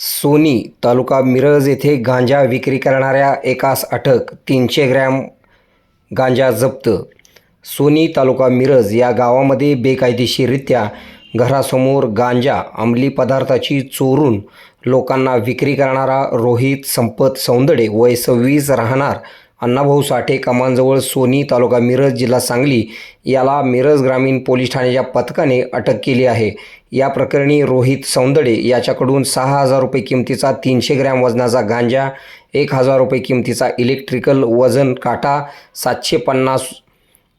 Sony तालुका मिरज येथे गांजा विक्री करणाऱ्या एकास अटक तीनशे ग्रॅम गांजा जप्त. सोनी तालुका मिरज या गावामध्ये बेकायदेशीररित्या घरासमोर गांजा अंमली पदार्थाची चोरून लोकांना विक्री करणारा रोहित संपत सौंदडे वय सव्वीस राहणार अण्णाभाऊ साठे कमानजवळ सोनी तालुका मिरज जिल्हा सांगली याला मिरज ग्रामीण पोलीस ठाण्याच्या पथकाने अटक केली आहे. या प्रकरणी रोहित सौंदडे याच्याकडून सहा हजार रुपये किमतीचा तीनशे ग्रॅम वजनाचा गांजा एक हजार रुपये किमतीचा इलेक्ट्रिकल वजन काटा सातशे पन्नास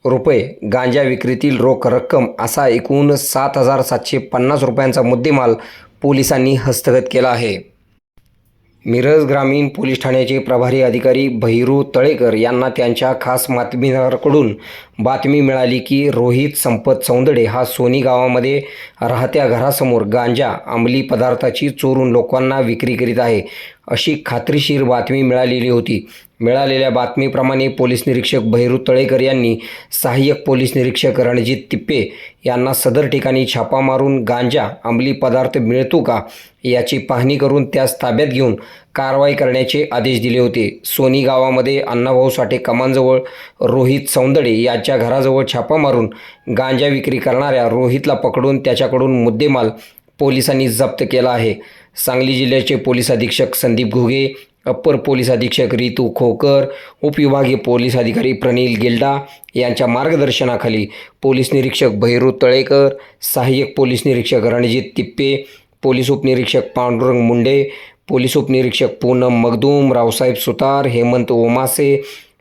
रुपये गांजा विक्रीतील रोख रक्कम असा एकूण सात हजार सातशे पन्नास रुपयांचा मुद्देमाल पोलिसांनी हस्तगत केला आहे. मिरज ग्रामीण पोलीस ठाण्याचे प्रभारी अधिकारी भैरू तळेकर यांना त्यांच्या खास बातमीदाराकडून बातमी मिळाली की रोहित संपत सौंदडे हा सोनी गावामध्ये राहत्या घरासमोर गांजा अंमली पदार्थाची चोरून लोकांना विक्री करीत आहे. अशी खात्रीशीर बातमी मिळालेली होती. मिळालेल्या बातमीप्रमाणे पोलीस निरीक्षक भैरू तळेकर यांनी सहाय्यक पोलीस निरीक्षक रणजित तिप्पे यांना सदर ठिकाणी छापा मारून गांजा अंमली पदार्थ मिळतो का याची पाहणी करून त्यास ताब्यात घेऊन कारवाई करण्याचे आदेश दिले होते. सोनी गावामध्ये अण्णाभाऊ साठे कमानजवळ रोहित सौंदडे याच्या घराजवळ छापा मारून गांजा विक्री करणाऱ्या रोहितला पकडून त्याच्याकडून मुद्देमाल पोलिसांनी जप्त केला आहे. सांगली जिल्ह्याचे पोलीस अधीक्षक संदीप घुगे अप्पर पोलीस अधीक्षक रितू खोकर उपविभागीय पोलीस अधिकारी प्रनिल गिल्डा यांच्या मार्गदर्शनाखाली पोलीस निरीक्षक भैरू तळेकर सहाय्यक पोलीस निरीक्षक रणजित तिप्पे पोलीस उपनिरीक्षक पांडुरंग मुंडे पोलीस उपनिरीक्षक पूनम मगदूम रावसाहेब सुतार हेमंत ओमासे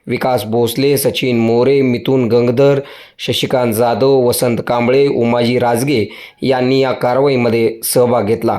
विकास भोसले सचिन मोरे मिथुन गंगधर शशिकांत जाधव वसंत कांबळे उमाजी राजगे यांनी या कारवाईमध्ये सहभाग घेतला.